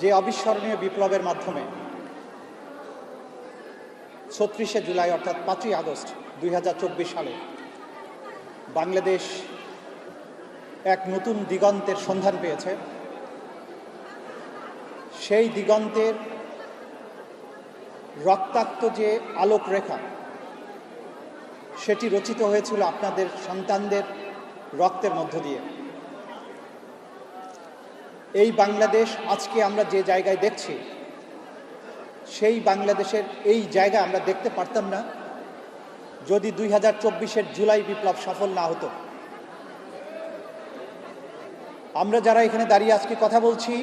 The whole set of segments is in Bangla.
যে অবিস্মরণীয় বিপ্লবের মাধ্যমে ছত্রিশে জুলাই অর্থাৎ পাঁচই আগস্ট দুই হাজার চব্বিশ সালে বাংলাদেশ এক নতুন দিগন্তের সন্ধান পেয়েছে। সেই দিগন্তের রক্তাক্ত যে আলোক রেখা সেটি রচিত হয়েছিল আপনাদের সন্তানদের রক্তের মধ্য দিয়ে। এই বাংলাদেশ আজকে আমরা যে জায়গায় দেখছি, সেই বাংলাদেশের এই জায়গা আমরা দেখতে পারতাম না। যদি দুই হাজার চব্বিশের জুলাই বিপ্লব সফল না হতো। আমরা যারা এখানে দাঁড়িয়ে আজকে কথা বলছি,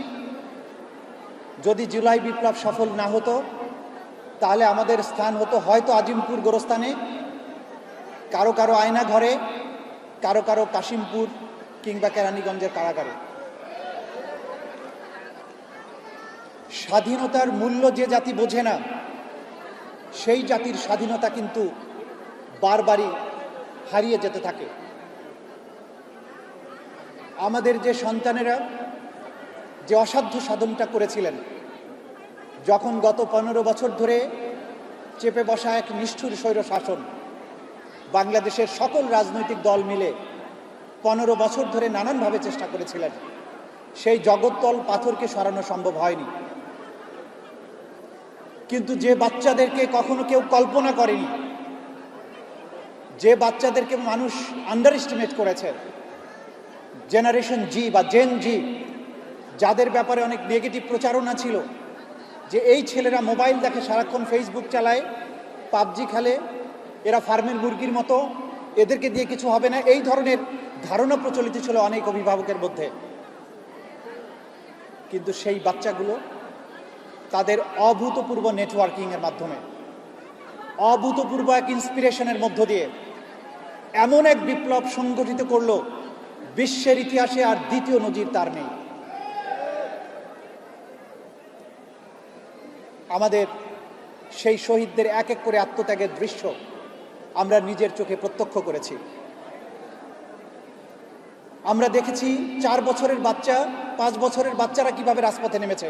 যদি জুলাই বিপ্লব সফল না হতো, তাহলে আমাদের স্থান হতো হয়তো আজিমপুর গোরস্থানে, কারও কারও আয়না ঘরে কারও কারও কাশিমপুর কিংবা কেরানীগঞ্জের কারাগারে। স্বাধীনতার মূল্য যে জাতি বোঝে না, সেই জাতির স্বাধীনতা কিন্তু বারবারই হারিয়ে যেতে থাকে। আমাদের যে সন্তানেরা যে অসাধ্য সাধনটা করেছিলেন, যখন গত পনেরো বছর ধরে চেপে বসা এক নিষ্ঠুর স্বৈর শাসন, বাংলাদেশের সকল রাজনৈতিক দল মিলে পনেরো বছর ধরে নানানভাবে চেষ্টা করেছিলেন, সেই জগত্তল পাথরকে সরানো সম্ভব হয়নি। কিন্তু যে বাচ্চাদেরকে কখনো কেউ কল্পনা করেনি, যে বাচ্চাদেরকে মানুষ আন্ডার এস্টিমেট করেছে জেনারেশন জি বা জেন জি যাদের ব্যাপারে অনেক নেগেটিভ প্রচারণা ছিল, যে এই ছেলেরা মোবাইল দেখে সারাক্ষণ ফেসবুক চালায়, পাবজি খেলে, এরা ফার্মের মুরগির মতো, এদেরকে দিয়ে কিছু হবে না, এই ধরনের ধারণা প্রচলিত ছিল অনেক অভিভাবকের মধ্যে। কিন্তু সেই বাচ্চাগুলো তাদের অভূতপূর্ব নেটওয়ার্কিংয়ের মাধ্যমে, অভূতপূর্ব এক ইন্সপিরেশনের মধ্য দিয়ে এমন এক বিপ্লব সংগঠিত করল, বিশ্বের ইতিহাসে আর দ্বিতীয় নজির তার নেই। আমাদের সেই শহীদদের এক এক করে আত্মত্যাগের দৃশ্য আমরা নিজের চোখে প্রত্যক্ষ করেছি। আমরা দেখেছি চার বছরের বাচ্চা, পাঁচ বছরের বাচ্চারা কীভাবে রাজপথে নেমেছে।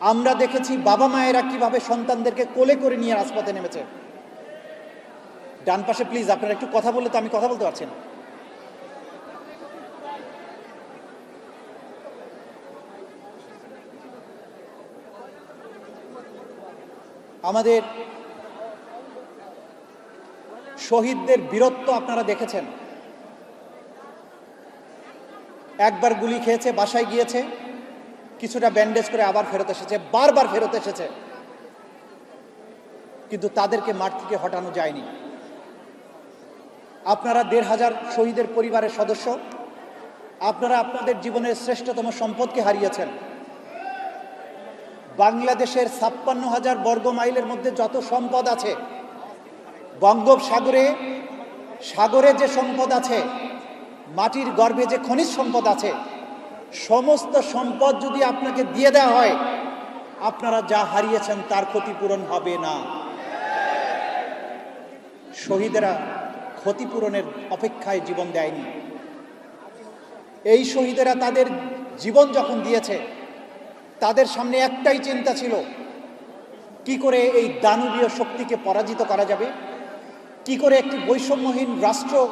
আমরা দেখেছি বাবা মায়েরা কীভাবে সন্তানদেরকে কোলে করে নিয়ে রাজপথে নেমেছে। ডান পাশে প্লিজ আপনারা একটু কথা বললে তো আমি কথা বলতে পারছি না। আমাদের শহীদদের বীরত্ব আপনারা দেখেছেন। একবার গুলি খেয়েছে, বাসায় গিয়েছে। কিছুটা ব্যান্ডেজ করে আবার ফেরত এসেছে, বারবার ফেরত এসেছে। কিন্তু তাদেরকে মাঠ থেকে হটানো যায়নি। আপনারা দেড় হাজার শহীদের পরিবারের সদস্য, আপনারা আপনাদের জীবনের শ্রেষ্ঠতম সম্পদকে হারিয়েছেন। বাংলাদেশের ছাপ্পান্ন হাজার বর্গ মাইলের মধ্যে যত সম্পদ আছে, বঙ্গোপসাগরে, সাগরে যে সম্পদ আছে, মাটির গর্ভে যে খনিজ সম্পদ আছে সমস্ত সম্পদ যদি আপনাকে দিয়ে দেওয়া হয়, আপনারা যা হারিয়েছেন তার ক্ষতিপূরণ হবে না। শহীদেরা ক্ষতিপূরণের অপেক্ষায় জীবন দেয়নি। এই শহীদেরা তাদের জীবন যখন দিয়েছে, তাদের সামনে একটাই চিন্তা ছিল, কি করে এই দানবীয় শক্তিকে পরাজিত করা যাবে? কি করে একটি বৈষম্যহীন রাষ্ট্র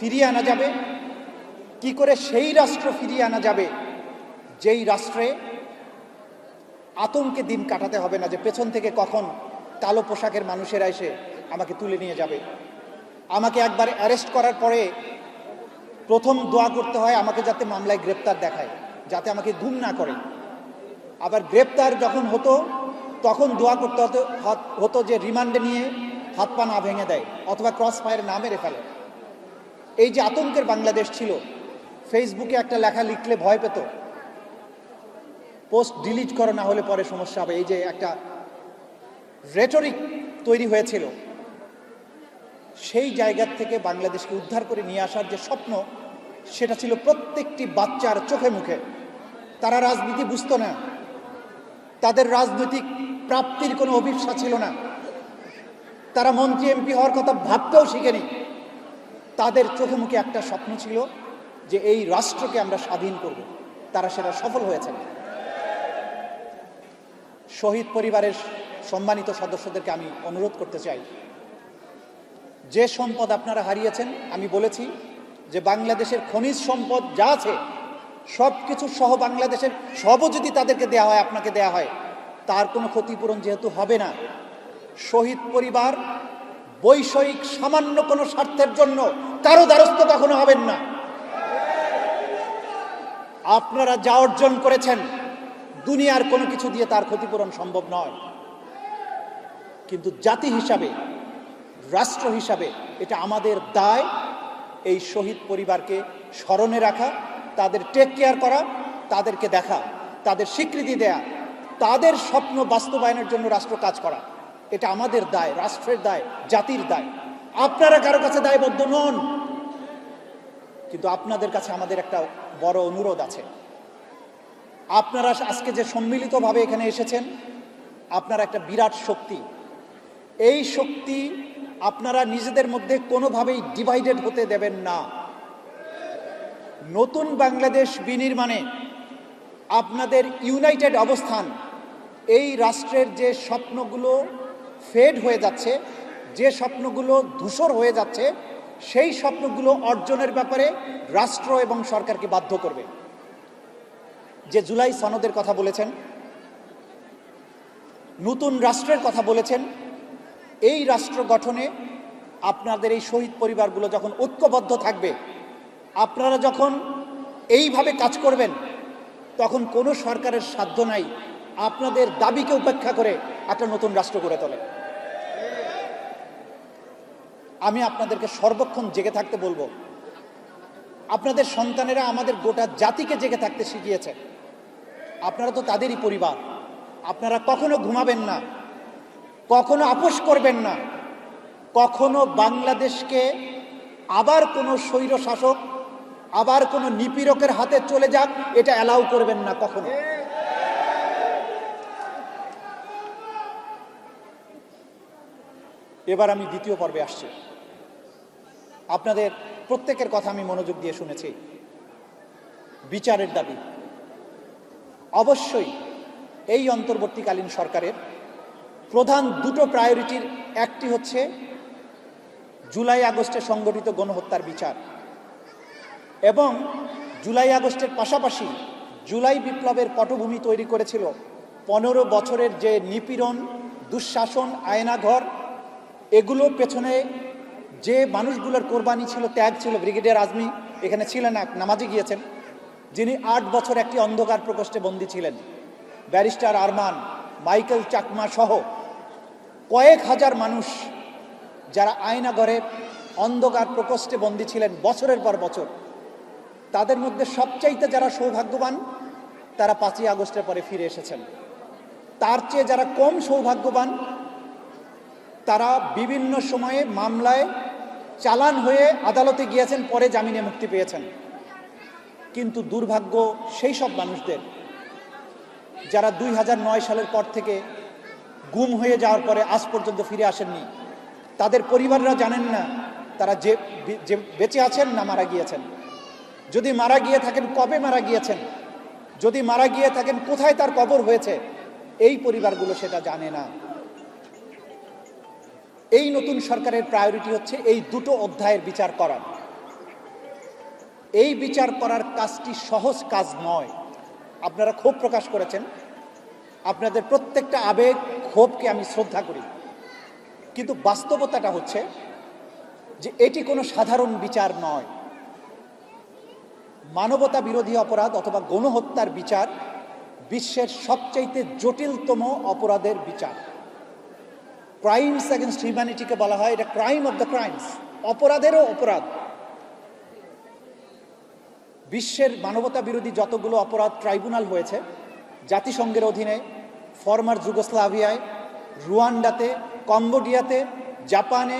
ফিরিয়ে আনা যাবে? কি করে সেই রাষ্ট্র ফিরিয়ে আনা যাবে? যেই রাষ্ট্রে আতঙ্কে দিন কাটাতে হবে না যে পেছন থেকে কখন কালো পোশাকের মানুষেরা এসে আমাকে তুলে নিয়ে যাবে। আমাকে একবার অ্যারেস্ট করার পরে প্রথম দোয়া করতে হয় আমাকে যাতে মামলায় গ্রেপ্তার দেখায়, যাতে আমাকে গুম না করে। আবার গ্রেপ্তার যখন হতো, তখন দোয়া করতে হতো হতো যে রিমান্ডে নিয়ে হাত পা না ভেঙে দেয় অথবা ক্রস ফায়ার না মেরে ফেলে। এই যে আতঙ্কের বাংলাদেশ ছিল ফেসবুকে একটা লেখা লিখলে ভয় পেত। পোস্ট ডিলিট করো না হলে পরে সমস্যা হবে। এই যে একটা রেটরিক তৈরি হয়েছিল, সেই জায়গার থেকে বাংলাদেশকে উদ্ধার করে নিয়ে আসার যে স্বপ্ন, সেটা ছিল প্রত্যেকটি বাচ্চার চোখে মুখে। তারা রাজনীতি বুঝতো না। তাদের রাজনৈতিক প্রাপ্তির কোনো অভিপ্সা ছিল না। তারা মন্ত্রী, এমপি হওয়ার কথা ভাবতেও শিখেনি। তাদের চোখে মুখে একটা স্বপ্ন ছিল যে এই রাষ্ট্রকে আমরা স্বাধীন করব, তারা সেটা সফল হয়েছেন। শহীদ পরিবারের সম্মানিত সদস্যদেরকে আমি অনুরোধ করতে চাই। যে সম্পদ আপনারা হারিয়েছেন, আমি বলেছি যে বাংলাদেশের খনিজ সম্পদ যা আছে সব কিছু সহ বাংলাদেশের সবও যদি তাদেরকে দেওয়া হয়, আপনাকে দেওয়া হয়, তার কোনো ক্ষতিপূরণ যেহেতু হবে না। শহীদ পরিবার বৈষয়িক সামান্য কোনো স্বার্থের জন্য কারও দ্বারস্থ কখনো হবেন না। আপনারা যা অর্জন করেছেন, দুনিয়ার কোনো কিছু দিয়ে তার ক্ষতিপূরণ সম্ভব নয়। কিন্তু জাতি হিসাবে, রাষ্ট্র হিসাবে এটা আমাদের দায়, এই শহীদ পরিবারকে স্মরণে রাখা, তাদের টেক কেয়ার করা, তাদেরকে দেখা, তাদের স্বীকৃতি দেয়া, তাদের স্বপ্ন বাস্তবায়নের জন্য রাষ্ট্র কাজ করা। এটা আমাদের দায়, রাষ্ট্রের দায়, জাতির দায়। আপনারা কারও কাছে দায়বদ্ধ নন। কিন্তু আপনাদের কাছে আমাদের একটা বড় অনুরোধ আছে। আপনারা আজকে যে সম্মিলিতভাবে এখানে এসেছেন, আপনারা একটা বিরাট শক্তি। এই শক্তি আপনারা নিজেদের মধ্যে কোনোভাবেই ডিভাইডেড হতে দেবেন না। নতুন বাংলাদেশ বিনির্মাণে আপনাদের ইউনাইটেড অবস্থান, এই রাষ্ট্রের যে স্বপ্নগুলো ফেড হয়ে যাচ্ছে, যে স্বপ্নগুলো ধূসর হয়ে যাচ্ছে সেই স্বপ্নগুলো অর্জনের ব্যাপারে রাষ্ট্র এবং সরকারকে বাধ্য করবে। যে জুলাই সনদের কথা বলেছেন, নতুন রাষ্ট্রের কথা বলেছেন, এই রাষ্ট্র গঠনে আপনাদের এই শহীদ পরিবারগুলো যখন ঐক্যবদ্ধ থাকবে, আপনারা যখন এইভাবে কাজ করবেন, তখন কোনো সরকারের সাধ্য নাই আপনাদের দাবিকে উপেক্ষা করে একটা নতুন রাষ্ট্র গড়ে তোলে আমি আপনাদেরকে সর্বক্ষণ জেগে থাকতে বলব। আপনাদের সন্তানেরা আমাদের গোটা জাতিকে জেগে থাকতে শিখিয়েছে। আপনারা তো তাদেরই পরিবার। আপনারা কখনো ঘুমাবেন না। কখনো আপোষ করবেন না। কখনো বাংলাদেশকে আবার কোনো স্বৈর শাসক আবার কোনো নিপীড়কের হাতে চলে যাক, এটা অ্যালাউ করবেন না কখনো। এবার আমি দ্বিতীয় পর্বে আসছি। আপনাদের প্রত্যেকের কথা আমি মনোযোগ দিয়ে শুনেছি। বিচারের দাবি। অবশ্যই এই অন্তর্বর্তীকালীন সরকারের প্রধান দুটো প্রায়োরিটির একটি হচ্ছে জুলাই আগস্টে সংগঠিত গণহত্যার বিচার এবং জুলাই আগস্টের পাশাপাশি জুলাই বিপ্লবের পটভূমি তৈরি করেছিল পনেরো বছরের যে নিপীড়ন, দুঃশাসন, আয়নাঘর, এগুলো পেছনে যে মানুষগুলোর কোরবানি ছিল, ত্যাগ ছিল, ব্রিগেডিয়ার আজমি এখানে ছিলেন এক, নামাজে গিয়েছেন। যিনি আট বছর একটি অন্ধকার প্রকোষ্ঠে বন্দী ছিলেন। ব্যারিস্টার আরমান, মাইকেল চাকমা সহ কয়েক হাজার মানুষ যারা আয়নাগরে অন্ধকার প্রকোষ্ঠে বন্দী ছিলেন বছরের পর বছর, তাদের মধ্যে সবচাইতে যারা সৌভাগ্যবান, তারা পাঁচই আগস্টের পরে ফিরে এসেছেন। তার চেয়ে যারা কম সৌভাগ্যবান, তারা বিভিন্ন সময়ে মামলায় চালান হয়ে আদালতে গিয়েছেন, পরে জামিনে মুক্তি পেয়েছেন। কিন্তু দুর্ভাগ্য সেই সব মানুষদের, যারা দুই হাজার নয় সালের পর থেকে গুম হয়ে যাওয়ার পরে আজ পর্যন্ত ফিরে আসেননি, তাদের পরিবাররা জানেন না তারা যে যে বেঁচে আছেন না মারা গিয়েছেন। যদি মারা গিয়ে থাকেন, কবে মারা গিয়েছেন? যদি মারা গিয়ে থাকেন, কোথায় তার কবর হয়েছে? এই পরিবারগুলো সেটা জানে না। এই নতুন সরকারের প্রায়োরিটি হচ্ছে এই দুটো অধ্যায়ের বিচার করার এই বিচার করার কাজটি সহজ কাজ নয়। আপনারা ক্ষোভ প্রকাশ করেছেন। আপনাদের প্রত্যেকটা আবেগ, ক্ষোভকে আমি শ্রদ্ধা করি। কিন্তু বাস্তবতাটা হচ্ছে যে এটি কোনো সাধারণ বিচার নয়। মানবতা বিরোধী অপরাধ অথবা গণহত্যার বিচার বিশ্বের সবচাইতে জটিলতম অপরাধের বিচার। ক্রাইমস অ্যাগেনস্ট হিউম্যানিটিকে বলা হয়, এটা ক্রাইম অফ দ্য ক্রাইমস অপরাধেরও অপরাধ। বিশ্বের মানবতা বিরোধী যতগুলো অপরাধ ট্রাইব্যুনাল হয়েছে, জাতিসংঘের অধীনে ফরমার যুগোস্লাভিয়ায়, রুয়ান্ডাতে, কম্বোডিয়াতে, জাপানে,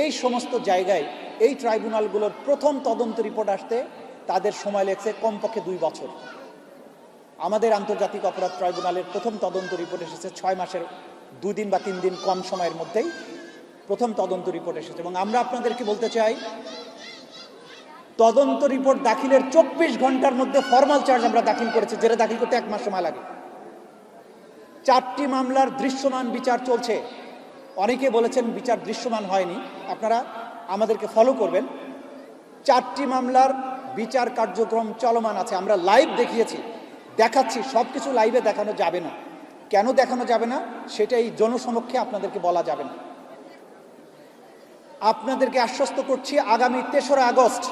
এই সমস্ত জায়গায় এই ট্রাইব্যুনালগুলোর প্রথম তদন্ত রিপোর্ট আসতে তাদের সময় লেগেছে কমপক্ষে দুই বছর। আমাদের আন্তর্জাতিক অপরাধ ট্রাইব্যুনালের প্রথম তদন্ত রিপোর্ট এসেছে ছয় মাসের দুদিন বা তিন দিন কম সময়ের মধ্যেই প্রথম তদন্ত রিপোর্ট এসেছে। এবং আমরা আপনাদেরকে বলতে চাই, তদন্ত রিপোর্ট দাখিলের চব্বিশ ঘণ্টার মধ্যে ফর্মাল চার্জ আমরা দাখিল করেছি, যেটা দাখিল করতে এক মাস সময় লাগে। চারটি মামলার দৃশ্যমান বিচার চলছে। অনেকে বলেছেন বিচার দৃশ্যমান হয়নি। আপনারা আমাদেরকে ফলো করবেন। চারটি মামলার বিচার কার্যক্রম চলমান আছে। আমরা লাইভ দেখিয়েছি, দেখাচ্ছি সব কিছু লাইভে দেখানো যাবে না। কেন দেখানো যাবে না সেটা এই জনসমক্ষে আপনাদেরকে বলা যাবে না। আপনাদেরকে আশ্বস্ত করছি আগামী তেসরা আগস্ট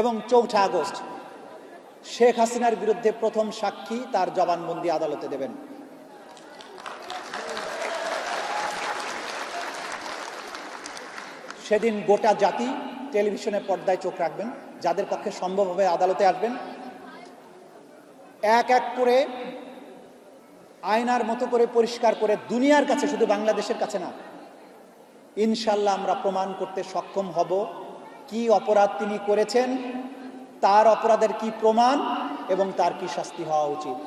এবং চৌঠা আগস্ট শেখ হাসিনার বিরুদ্ধে প্রথম সাক্ষী তার জবানবন্দি আদালতে দেবেন। সেদিন গোটা জাতি টেলিভিশনের পর্দায় চোখ রাখবেন, যাদের পক্ষে সম্ভব হবে আদালতে আসবেন। এক এক করে আয়নার মতো করে পরিষ্কার করে দুনিয়ার কাছে, শুধু বাংলাদেশের কাছে না, ইনশাল্লাহ আমরা প্রমাণ করতে সক্ষম হব কি অপরাধ তিনি করেছেন, তার অপরাধের কি প্রমাণ এবং তার কি শাস্তি হওয়া উচিত।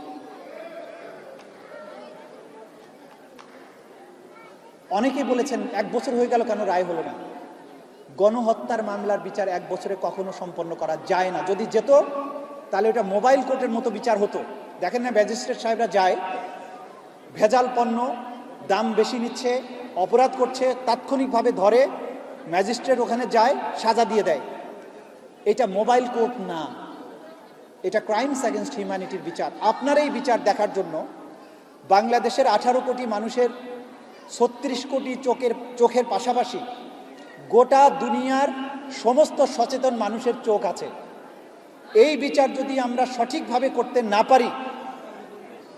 অনেকে বলেছেন, এক বছর হয়ে গেল কেন রায় হলো না? গণহত্যার মামলার বিচার এক বছরে কখনো সম্পন্ন করা যায় না। যদি যেত, তাহলে ওটা মোবাইল কোর্টের মতো বিচার হতো। দেখেন না, ম্যাজিস্ট্রেট সাহেবরা যায় ভেজাল পণ্য দাম বেশি নিচ্ছে, অপরাধ করছে, তাৎক্ষণিকভাবে ধরে, ম্যাজিস্ট্রেট ওখানে যায়, সাজা দিয়ে দেয়। এটা মোবাইল কোর্ট না। এটা ক্রাইমস অ্যাগেনস্ট হিউম্যানিটির বিচার। আপনার এই বিচার দেখার জন্য বাংলাদেশের আঠারো কোটি মানুষের ছত্রিশ কোটি চোখের চোখের পাশাপাশি গোটা দুনিয়ার সমস্ত সচেতন মানুষের চোখ আছে। এই বিচার যদি আমরা সঠিকভাবে করতে না পারি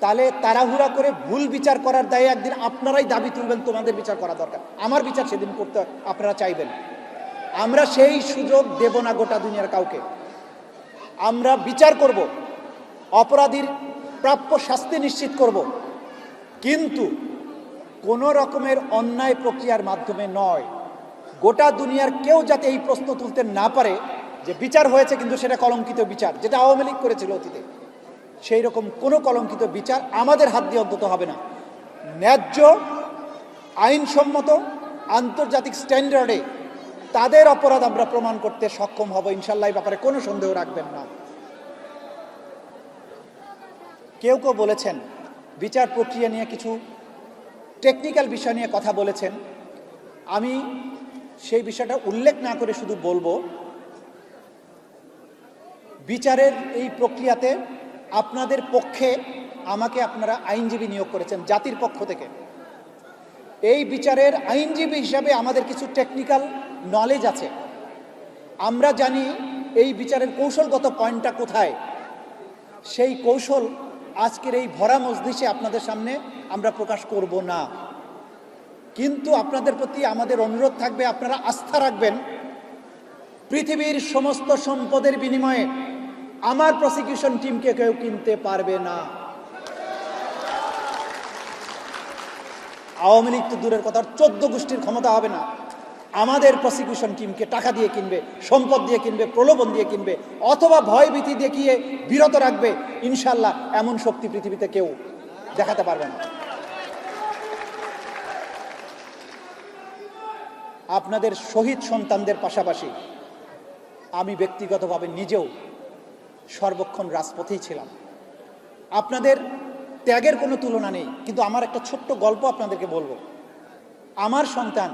তাহলে তাড়াহুড়া করে ভুল বিচার করার দায়ে একদিন আপনারাই দাবি তুলবেন, তোমাদের বিচার করা দরকার। আমার বিচার সেদিন করতে আপনারা চাইবেন। আমরা সেই সুযোগ দেব না গোটা দুনিয়ার কাউকে। আমরা বিচার করব, অপরাধীর প্রাপ্য শাস্তি নিশ্চিত করব। কিন্তু কোনো রকমের অন্যায় প্রক্রিয়ার মাধ্যমে নয়। গোটা দুনিয়ার কেউ যাতে এই প্রশ্ন তুলতে না পারে যে বিচার হয়েছে কিন্তু সেটা কলঙ্কিত বিচার, যেটা আওয়ামী লীগ করেছিল অতীতে। সেই রকম কোনো কলঙ্কিত বিচার আমাদের হাত দিয়ে অন্তত হবে না। ন্যায্য, আইনসম্মত, আন্তর্জাতিক স্ট্যান্ডার্ডে তাদের অপরাধ আমরা প্রমাণ করতে সক্ষম হব। ইনশাল্লাহ ব্যাপারে কোনো সন্দেহ রাখবেন না। কেউ কেউ বলেছেন, বিচার প্রক্রিয়া নিয়ে কিছু টেকনিক্যাল বিষয় নিয়ে কথা বলেছেন। আমি সেই বিষয়টা উল্লেখ না করে শুধু বলব, বিচারের এই প্রক্রিয়াতে আপনাদের পক্ষে আমাকে আপনারা আইনজীবী নিয়োগ করেছেন, জাতির পক্ষ থেকে। এই বিচারের আইনজীবী হিসাবে আমাদের কিছু টেকনিক্যাল নলেজ আছে। আমরা জানি এই বিচারের কৌশলগত পয়েন্টটা কোথায়। সেই কৌশল আজকের এই ভরা মজলিসে আপনাদের সামনে আমরা প্রকাশ করব না। কিন্তু আপনাদের প্রতি আমাদের অনুরোধ থাকবে, আপনারা আস্থা রাখবেন। পৃথিবীর সমস্ত সম্পদের বিনিময়ে আমার প্রসিকিউশন টিমকে কেউ কিনতে পারবে না। আওয়ামী লীগ তো দূরের কথা চোদ্দ গোষ্ঠীর ক্ষমতা হবে না। আমাদের প্রসিকিউশন টিমকে টাকা দিয়ে কিনবে, সম্পদ দিয়ে কিনবে, প্রলোভন দিয়ে কিনবে, অথবা ভয় ভীতি দেখিয়ে বিরত রাখবে ইনশাল্লাহ এমন শক্তি পৃথিবীতে কেউ দেখাতে পারবে না। আপনাদের শহীদ সন্তানদের পাশাপাশি আমি ব্যক্তিগতভাবে নিজেও সর্বক্ষণ রাজপথেই ছিলাম। আপনাদের ত্যাগের কোনো তুলনা নেই, কিন্তু আমার একটা ছোট্ট গল্প আপনাদেরকে বলব। আমার সন্তান,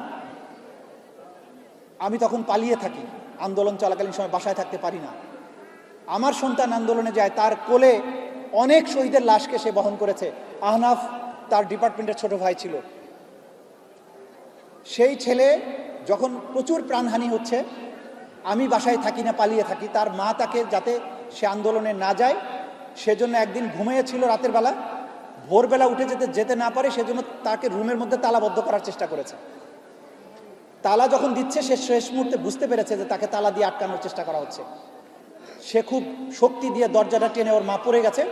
আমি তখন পালিয়ে থাকি, আন্দোলন চলাকালীন সময় বাসায় থাকতে পারি না। আমার সন্তান আন্দোলনে যায়, তার কোলে অনেক শহীদের লাশকে সে বহন করেছে। আহনাফ তার ডিপার্টমেন্টের ছোট ভাই ছিল। সেই ছেলে যখন প্রচুর প্রাণহানি হচ্ছে, আমি বাসায় থাকি না, পালিয়ে থাকি, তার মা তাকে যাতে সে আন্দোলনে না যায়, সেজন্য একদিন ঘুমিয়েছিল রাতের বেলা। ভোরবেলা উঠে যেতে যেতে না পারে, সেজন্য তাকে রুমের মধ্যে তালাবদ্ধ করার চেষ্টা করেছে। তালা যখন দিচ্ছে, সে শেষ মুহূর্তে বুঝতে পেরেছে যে তাকে তালা দিয়ে আটকানোর চেষ্টা করা হচ্ছে। সে খুব শক্তি দিয়ে দরজাটা টেনে ওর মা পড়ে গেছে।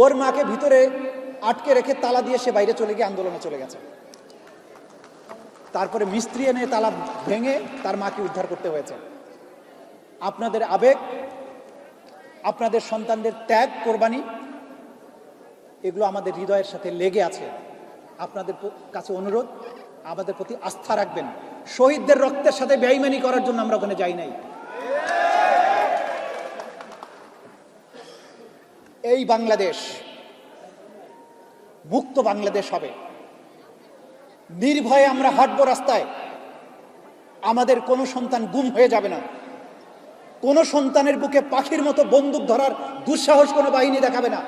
ওর মাকে ভিতরে আটকে রেখে তালা দিয়ে সে বাইরে চলে গিয়ে আন্দোলনে চলে গেছে। তারপরে মিস্ত্রি এনে তালা ভেঙে তার মাকে উদ্ধার করতে হয়েছে। আপনাদের আবেগ আপনাদের সন্তানদের ত্যাগ, কোরবানি, এগুলো আমাদের হৃদয়ের সাথে লেগে আছে। আপনাদের কাছে অনুরোধ, আমাদের প্রতি আস্থা রাখবেন। শহীদদের রক্তের সাথে বেইমানি করার জন্য আমরা ওখানে যাই নাই। এই বাংলাদেশ মুক্ত বাংলাদেশ হবে। নির্ভয়ে আমরা হাঁটবো রাস্তায়। আমাদের কোনো সন্তান গুম হয়ে যাবে না। কোনো সন্তানের বুকে পাখির মতো বন্দুক ধরার দুঃসাহস কোনো বাহিনী দেখাবে না।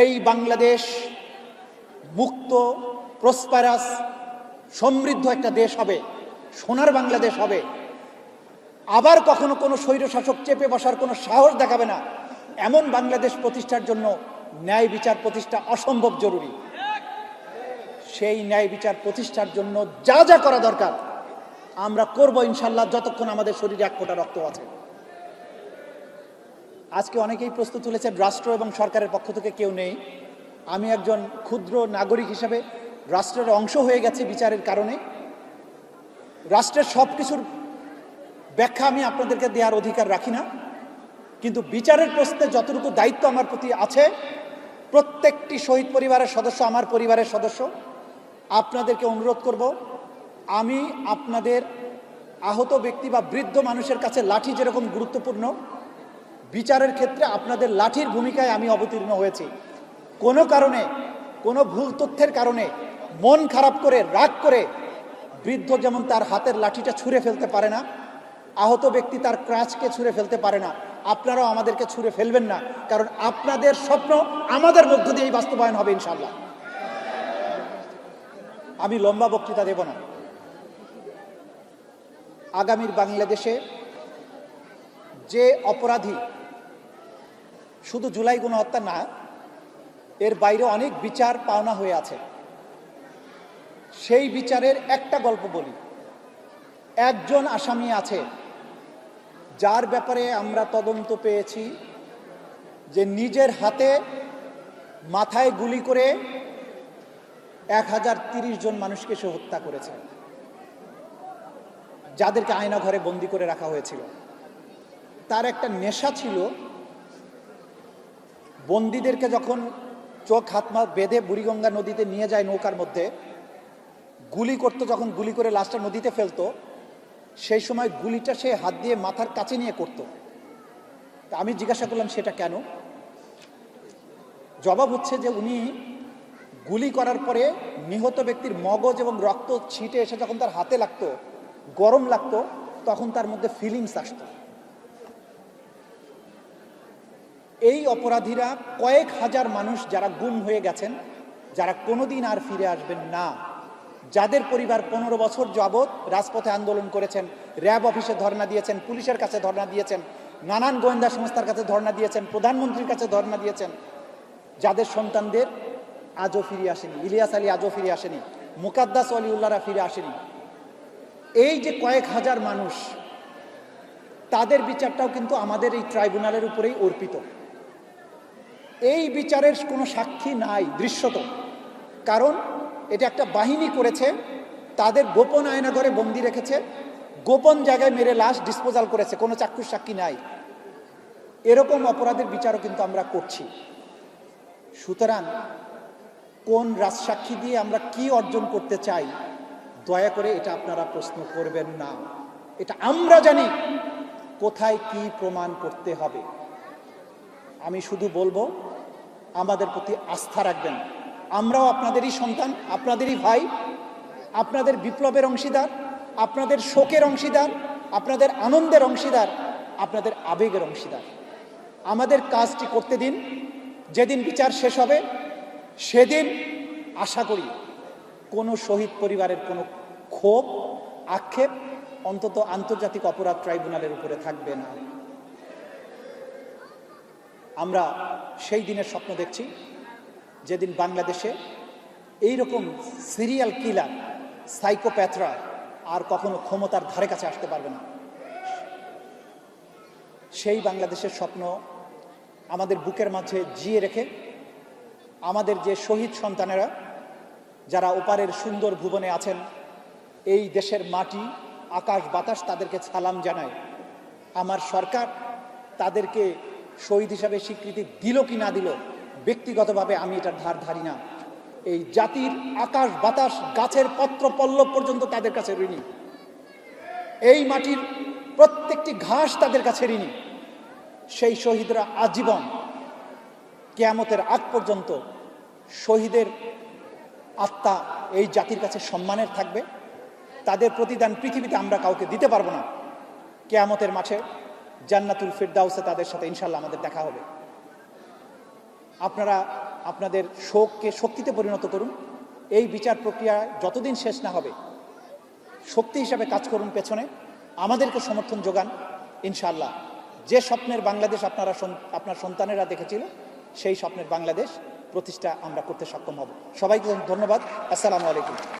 এই বাংলাদেশ মুক্ত, প্রসপারাস, সমৃদ্ধ একটা দেশ হবে, সোনার বাংলাদেশ হবে। আবার কখনো কোনো স্বৈরশাসক চেপে বসার কোনো সাহস দেখাবে না। এমন বাংলাদেশ প্রতিষ্ঠার জন্য ন্যায় বিচার প্রতিষ্ঠা অসম্ভব জরুরি। সেই ন্যায় বিচার প্রতিষ্ঠার জন্য যা যা করা দরকার আমরা করব ইনশাল্লাহ যতক্ষণ আমাদের শরীরে এক ফোঁটা রক্ত আছে। আজকে অনেকেই প্রস্তুত তুলেছেন রাষ্ট্র এবং সরকারের পক্ষ থেকে কেউ নেই। আমি একজন ক্ষুদ্র নাগরিক হিসেবে রাষ্ট্রের অংশ হয়ে গেছে বিচারের কারণে। রাষ্ট্রের সব কিছুর ব্যাখ্যা আমি আপনাদেরকে দেওয়ার অধিকার রাখি না। কিন্তু বিচারের প্রশ্নে যতটুকু দায়িত্ব আমার প্রতি আছে, প্রত্যেকটি শহীদ পরিবারের সদস্য, আমার পরিবারের সদস্য, আপনাদেরকে অনুরোধ করব আমি আপনাদের আহত ব্যক্তি বা বৃদ্ধ মানুষের কাছে লাঠি যেরকম গুরুত্বপূর্ণ, বিচারের ক্ষেত্রে আপনাদের লাঠির ভূমিকায় আমি অবতীর্ণ হয়েছি। কোনো কারণে, কোনো ভুল তথ্যের কারণে মন খারাপ করে, রাগ করে বৃদ্ধ যেমন তার হাতের লাঠিটা ছুঁড়ে ফেলতে পারে না, আহত ব্যক্তি তার ক্রাচকে ছুঁড়ে ফেলতে পারে না। আপনারাও আমাদেরকে ছুঁড়ে ফেলবেন না, কারণ আপনাদের স্বপ্ন আমাদের মধ্য দিয়েই বাস্তবায়ন হবে ইনশাল্লাহ আমি লম্বা বক্তৃতা দেব না। আগামীর বাংলাদেশে যে অপরাধী শুধু জুলাই গণহত্যা না, এর বাইরে অনেক বিচার পাওনা হয়ে আছে। সেই বিচারের একটা গল্প বলি। একজন আসামি আছে, যার ব্যাপারে আমরা তদন্ত পেয়েছি যে নিজের হাতে মাথায় গুলি করে এক হাজার তিরিশ জন মানুষকে সে হত্যা করেছে। যাদেরকে আয়না ঘরে বন্দি করে রাখা হয়েছিল। তার একটা নেশা ছিল, বন্দীদেরকে যখন চোখ হাত মা বেঁধে বুড়িগঙ্গা নদীতে নিয়ে যায় নৌকার মধ্যে, গুলি করতো, যখন গুলি করে লাশটা নদীতে ফেলতো, সেই সময় গুলিটা সে হাত দিয়ে মাথার কাছে নিয়ে করতো। তা আমি জিজ্ঞাসা করলাম, সেটা কেন? জবাব হচ্ছে যে উনি গুলি করার পরে নিহত ব্যক্তির মগজ এবং রক্ত ছিটে এসে যখন তার হাতে লাগতো গরম লাগতো, তখন তার মধ্যে ফিলিংস আসতো। এই অপরাধীরা কয়েক হাজার মানুষ যারা গুম হয়ে গেছেন, যারা কোনোদিন আর ফিরে আসবেন না। যাদের পরিবার পনেরো বছর যাবৎ রাজপথে আন্দোলন করেছেন, র্যাব অফিসে ধর্ণা দিয়েছেন, পুলিশের কাছে ধর্ণা দিয়েছেন, নানান গোয়েন্দা সংস্থার কাছে ধর্ণা দিয়েছেন, প্রধানমন্ত্রীর কাছে ধর্ণা দিয়েছেন, যাদের সন্তানদের আজও ফিরে আসেনি, ইলিয়াস আলী আজও ফিরে আসেনি, মুকাদ্দাস অলিউল্লাহরা ফিরে আসেনি। এই যে কয়েক হাজার মানুষ, তাদের বিচারটাও কিন্তু আমাদের এই ট্রাইব্যুনালের উপরেই অর্পিত। এই বিচারের কোনো সাক্ষী নাই, দৃশ্যত। কারণ এটা একটা বাহিনী করেছে, তাদের গোপন আয়নাঘরে বন্দি রেখেছে, গোপন জায়গায় মেরে লাশ ডিসপোজাল করেছে, কোনো চাক্ষুষ সাক্ষী নাই। এরকম অপরাধের বিচারও কিন্তু আমরা করছি। সুতরাং কোন রাজসাক্ষী দিয়ে আমরা কি অর্জন করতে চাই দয়া করে এটা আপনারা প্রশ্ন করবেন না। এটা আমরা জানি কোথায় কি প্রমাণ করতে হবে। আমি শুধু বলব, আমাদের প্রতি আস্থা রাখবেন। আমরাও আপনাদেরই সন্তান, আপনাদেরই ভাই, আপনাদের বিপ্লবের অংশীদার, আপনাদের শোকের অংশীদার, আপনাদের আনন্দের অংশীদার, আপনাদের আবেগের অংশীদার। আমাদের কাজটি করতে দিন, যেদিন বিচার শেষ হবে, সেদিন আশা করি কোনো শহীদ পরিবারের কোনো ক্ষোভ, আক্ষেপ অন্তত আন্তর্জাতিক অপরাধ ট্রাইব্যুনালের উপরে থাকবে না। আমরা সেই দিনের স্বপ্ন দেখছি, যেদিন বাংলাদেশে এই রকম সিরিয়াল কিলার সাইকোপ্যাথরা আর কখনো ক্ষমতার ধারে কাছে আসতে পারবে না। সেই বাংলাদেশের স্বপ্ন আমাদের বুকের মাঝে জিয়ে রেখে, আমাদের যে শহীদ সন্তানেরা, যারা ওপারের সুন্দর ভুবনে আছেন এই দেশের মাটি, আকাশ, বাতাস তাদেরকে সালাম জানায়। আমার সরকার তাদেরকে শহীদ হিসাবে স্বীকৃতি দিল কি না দিল, ব্যক্তিগতভাবে আমি এটার ধার ধারি না। এই জাতির আকাশ, বাতাস, গাছের পত্র, পল্লব পর্যন্ত তাদের কাছে ঋণী। এই মাটির প্রত্যেকটি ঘাস তাদের কাছে ঋণী। সেই শহীদরা আজীবন কেয়ামতের আগ পর্যন্ত শহীদের আত্মা এই জাতির কাছে সম্মানের থাকবে। তাদের প্রতিদান পৃথিবীতে আমরা কাউকে দিতে পারব না। কেয়ামতের মাঠে জান্নাতুল ফিরদাউসে তাদের সাথে ইনশাল্লাহ আমাদের দেখা হবে। আপনারা আপনাদের শোককে শক্তিতে পরিণত করুন। এই বিচার প্রক্রিয়া যতদিন শেষ না হবে, শক্তি হিসাবে কাজ করুন পেছনে। আমাদেরকে সমর্থন যোগান ইনশাল্লাহ যে স্বপ্নের বাংলাদেশ আপনারা আপনার সন্তানেরা দেখেছিল, সেই স্বপ্নের বাংলাদেশ প্রতিষ্ঠা আমরা করতে সক্ষম হব। সবাইকে ধন্যবাদ। আসসালামু আলাইকুম।